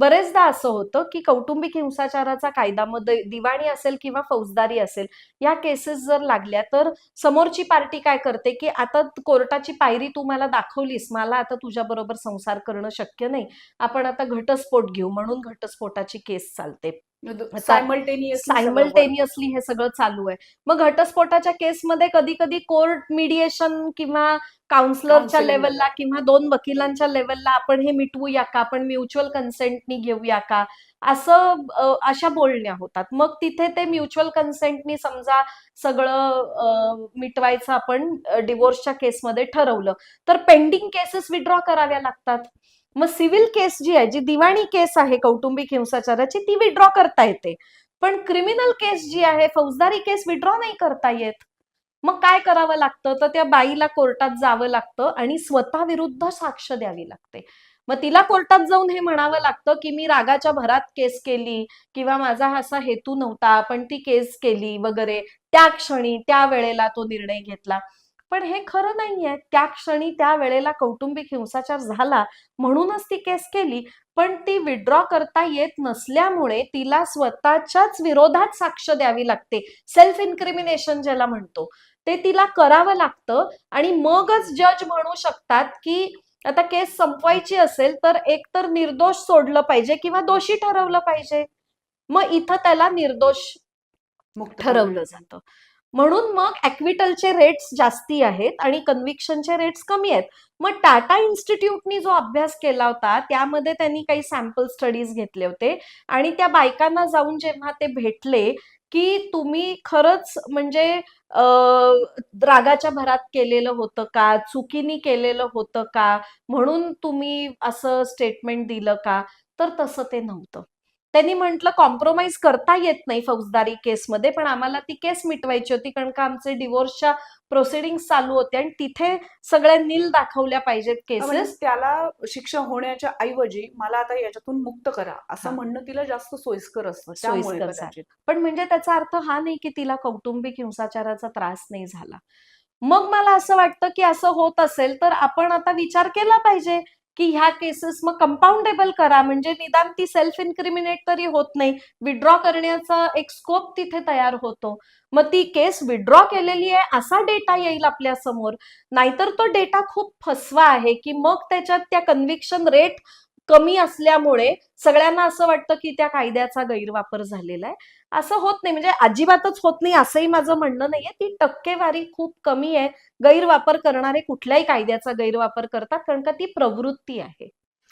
बरेचदा असं होतं की कौटुंबिक हिंसाचाराचा कायदा मग दिवाणी असेल किंवा फौजदारी असेल या केसेस जर लागल्या तर समोरची पार्टी काय करते की आता कोर्टाची पायरी तू मला दाखवलीस मला आता तुझ्या बरोबर संसार करणं शक्य नाही. आपण आता घटस्फोट घेऊ म्हणून घटस्फोटाची केस चालते. सायमल्टेनियसली हे सगळं चालू आहे. मग घटस्फोटाच्या केसमध्ये कधी कधी कोर्ट मिडिएशन किंवा काउन्सिलरच्या लेवलला किंवा दोन वकिलांच्या लेवलला आपण हे मिटवूया का? आपण म्युच्युअल कन्सेंटनी घेऊया का? असं अशा बोलण्या होतात. मग तिथे ते म्युच्युअल कन्सेंटनी समजा सगळं मिटवायचं आपण डिवोर्सच्या केसमध्ये ठरवलं. तर पेंडिंग केसेस विड्रॉ कराव्या लागतात. मग सिव्हिल केस जी आहे जी दिवाणी केस आहे कौटुंबिक हिंसाचाराची ती विड्रॉ करता येते. पण क्रिमिनल केस जी आहे फौजदारी केस विड्रॉ नाही करता येत. मग काय करावं लागतं? तर त्या बाईला कोर्टात जावं लागतं आणि स्वतः विरुद्ध साक्ष द्यावी लागते. मग तिला कोर्टात जाऊन हे म्हणावं लागतं की मी रागाच्या भरात केस केली किंवा माझा असा हेतू नव्हता पण ती केस केली वगैरे. त्या क्षणी त्या वेळेला तो निर्णय घेतला. पण हे खरं नाहीये. त्या क्षणी त्या वेळेला कौटुंबिक हिंसाचार झाला म्हणूनच ती केस केली. पण ती विड्रॉ करता येत नसल्यामुळे तिला स्वतःच्याच विरोधात साक्ष द्यावी लागते. सेल्फ इन्क्रिमिनेशन ज्याला म्हणतो. ते तिला करावं लागतं आणि मगच जज म्हणू शकतात की आता केस संपवायची असेल तर एक तर निर्दोष सोडलं पाहिजे किंवा दोषी ठरवलं पाहिजे. मग इथं त्याला निर्दोष ठरवलं जातं. म्हणून मग ॲक्विटलचे रेट्स जास्ती आहेत आणि कन्व्हिक्शनचे रेट्स कमी आहेत. मग टाटा इन्स्टिट्यूटनी जो अभ्यास केला होता त्यामध्ये त्यांनी काही सॅम्पल स्टडीज घेतले होते. आणि त्या बायकांना जाऊन जेव्हा ते भेटले की तुम्ही खरंच म्हणजे रागाच्या भरात केलेलं होतं का? चुकीनी केलेलं होतं का? म्हणून तुम्ही असं स्टेटमेंट दिलं का? तर तसं ते नव्हतं. त्यांनी म्हटलं कॉम्प्रोमाइज करता येत नाही फौजदारी केसमध्ये पण आम्हाला ती केस मिटवायची होती कारण का आमचे डिवोर्सच्या प्रोसिडिंग चालू होते आणि तिथे सगळ्या नील दाखवल्या पाहिजेत म्हणजे केसेस त्याला शिक्षा होण्याच्या ऐवजी मला आता याच्यातून मुक्त करा असं. म्हणणं तिला जास्त सोयीस्कर असतं. पण म्हणजे त्याचा अर्थ हा नाही की तिला कौटुंबिक हिंसाचाराचा त्रास नाही झाला मग मला असं वाटतं की असं होत असेल तर आपण आता विचार केला पाहिजे की ह्या केसेस मग कंपाऊंडेबल करा. म्हणजे निदान ती सेल्फ इन्क्रिमिनेट तरी होत नाही. विड्रॉ करण्याचा एक स्कोप तिथे तयार होतो. मग ती केस विड्रॉ केलेली आहे असा डेटा येईल आपल्यासमोर. नाहीतर तो डेटा खूप फसवा आहे की मग त्याच्यात त्या कन्व्हिक्शन रेट कमी असल्यामुळे सगळ्यांना असं वाटतं की त्या कायद्याचा गैरवापर झालेला आहे. असं होत नाही. म्हणजे अजिबातच होत नाही असंही माझं म्हणणं नाहीये. ती टक्केवारी खूप कमी आहे. गैरवापर करणारे कुठल्याही कायद्याचा गैरवापर करतात कारण का ती प्रवृत्ती आहे.